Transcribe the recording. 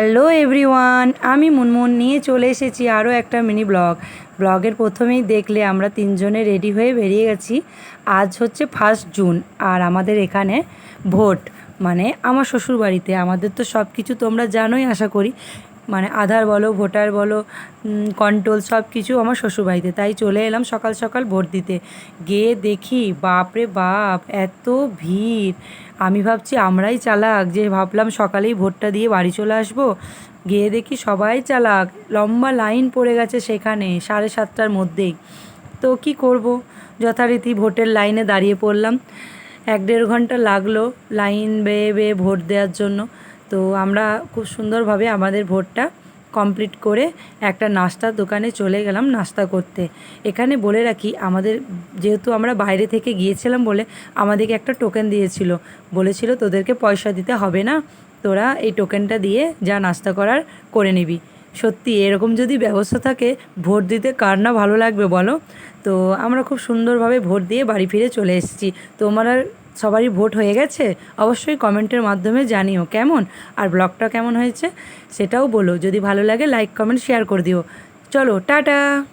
Hello everyone আমি মুনমুন। নিয়ে চলে এসেছি আরও একটা মিনি ব্লগ ব্লগের প্রথমেই দেখলে আমরা তিনজনে রেডি হয়ে বেরিয়ে গেছি। আজ হচ্ছে ফার্স্ট জুন আর আমাদের এখানে ভোট। মানে আমার শ্বশুর বাড়িতে আমাদের তো সব কিছু তোমরা জানোই, আশা করি। মানে আধার বলো, ভোটার বলো কন্ট্রোল সব কিছু আমার শ্বশুরবাড়িতে। তাই চলে এলাম সকাল সকাল ভোট দিতে। গিয়ে দেখি বাপরে বাপ, এত ভিড়। আমি ভাবছি আমরাই চালাক। যে ভাবলাম সকালেই ভোটটা দিয়ে বাড়ি চলে আসব। গিয়ে দেখি সবাই চালাক। লম্বা লাইন পড়ে গেছে সেখানে, সাড়ে সাতটার মধ্যেই। তো কি করব? যথারীতি ভোটের লাইনে দাঁড়িয়ে পড়লাম। এক দেড় ঘণ্টা লাগল লাইন বেয়ে বেয়ে ভোট দেওয়ার জন্য। তো আমরা খুব সুন্দরভাবে আমাদের ভোটটা কমপ্লিট করে একটা নাস্তার দোকানে চলে গেলাম নাস্তা করতে। এখানে বলে রাখি, আমাদের যেহেতু আমরা বাইরে থেকে গিয়েছিলাম বলে আমাদেরকে একটা টোকেন দিয়েছিল। বলেছিল, তোদেরকে পয়সা দিতে হবে না, তোরা এই টোকেনটা দিয়ে যা নাস্তা করার করে নিবি। সত্যি, এরকম যদি ব্যবস্থা থাকে, ভোট দিতে কার না ভালো লাগবে বলো? তো আমরা খুব সুন্দরভাবে ভোট দিয়ে বাড়ি ফিরে চলে এসেছি। তোমার সবারই ভোট হয়ে গেছে, অবশ্যই কমেন্টের মাধ্যমে জানিও কেমন। আর ব্লগটা কেমন হয়েছে সেটাও বলো। যদি ভালো লাগে লাইক কমেন্ট শেয়ার করে দিও। চলো, টাটা!